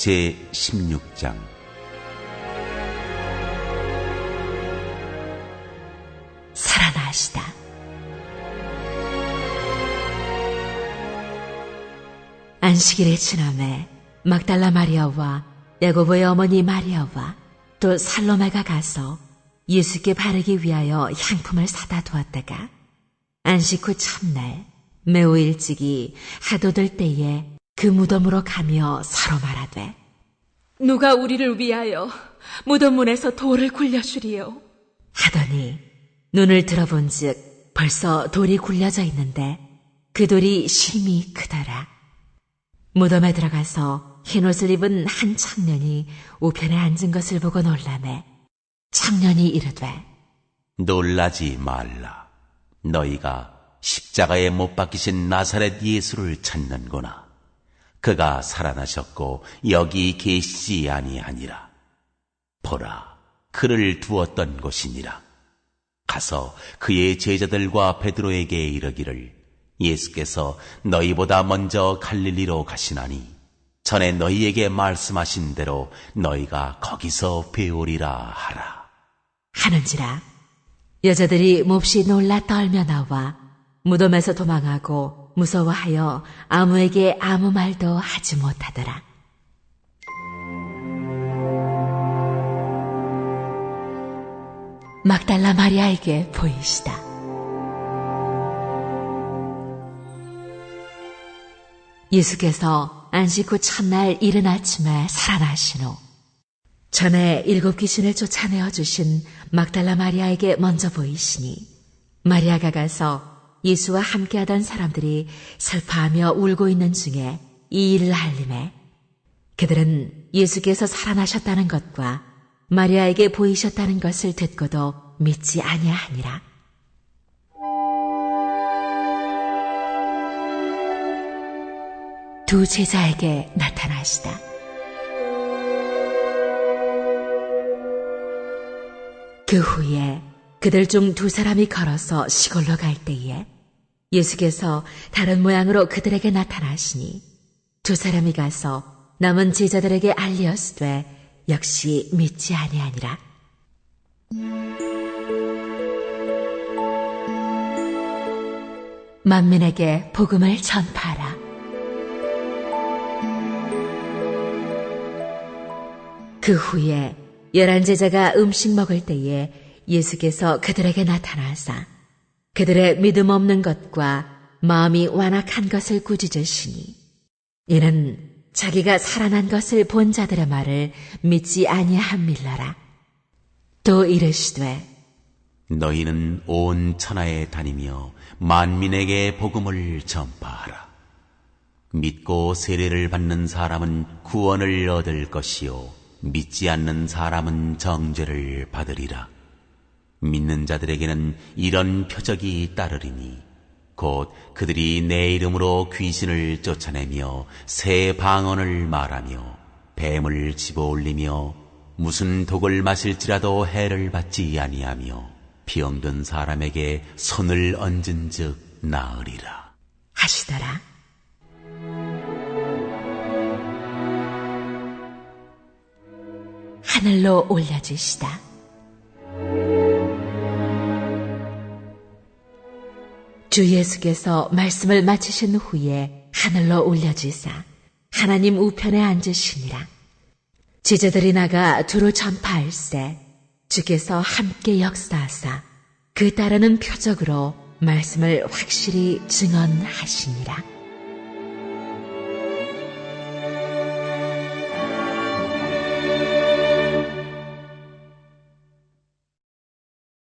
제 16장 살아나시다. 안식일의 지남에 막달라 마리아와 야고보의 어머니 마리아와 또 살로메가 가서 예수께 바르기 위하여 향품을 사다 두었다가 안식 후 첫날 매우 일찍이 하도될 때에 그 무덤으로 가며 서로 말하되 누가 우리를 위하여 무덤 문에서 돌을 굴려주리요. 하더니 눈을 들어본즉 벌써 돌이 굴려져 있는데 그 돌이 심히 크더라. 무덤에 들어가서 흰옷을 입은 한 청년이 우편에 앉은 것을 보고 놀라매 청년이 이르되 놀라지 말라. 너희가 십자가에 못 박히신 나사렛 예수를 찾는구나. 그가 살아나셨고 여기 계시지 아니하니라. 보라, 그를 두었던 곳이니라. 가서 그의 제자들과 베드로에게 이르기를 예수께서 너희보다 먼저 갈릴리로 가시나니 전에 너희에게 말씀하신 대로 너희가 거기서 배우리라 하라. 하는지라 여자들이 몹시 놀라 떨며 나와 무덤에서 도망하고 무서워하여 아무에게 아무 말도 하지 못하더라. 막달라 마리아에게 보이시다. 예수께서 안식 후 첫날 이른 아침에 살아나신 후 전에 일곱 귀신을 쫓아내어 주신 막달라 마리아에게 먼저 보이시니 마리아가 가서 예수와 함께하던 사람들이 슬퍼하며 울고 있는 중에 이 일을 알림해 그들은 예수께서 살아나셨다는 것과 마리아에게 보이셨다는 것을 듣고도 믿지 아니하니라. 두 제자에게 나타나시다. 그 후에 그들 중 두 사람이 걸어서 시골로 갈 때에 예수께서 다른 모양으로 그들에게 나타나시니 두 사람이 가서 남은 제자들에게 알리었으되 역시 믿지 아니하니라. 만민에게 복음을 전파하라. 그 후에 열한 제자가 음식 먹을 때에 예수께서 그들에게 나타나사 그들의 믿음 없는 것과 마음이 완악한 것을 꾸짖으시니 이는 자기가 살아난 것을 본 자들의 말을 믿지 아니함밀러라. 또 이르시되 너희는 온 천하에 다니며 만민에게 복음을 전파하라. 믿고 세례를 받는 사람은 구원을 얻을 것이요 믿지 않는 사람은 정죄를 받으리라. 믿는 자들에게는 이런 표적이 따르리니 곧 그들이 내 이름으로 귀신을 쫓아내며 새 방언을 말하며 뱀을 집어올리며 무슨 독을 마실지라도 해를 받지 아니하며 병든 사람에게 손을 얹은 즉 나으리라. 하시더라. 하늘로 올려주시다. 주 예수께서 말씀을 마치신 후에 하늘로 올려지사 하나님 우편에 앉으시니라. 제자들이 나가 두루 전파할세 주께서 함께 역사하사 그 따르는 표적으로 말씀을 확실히 증언하시니라.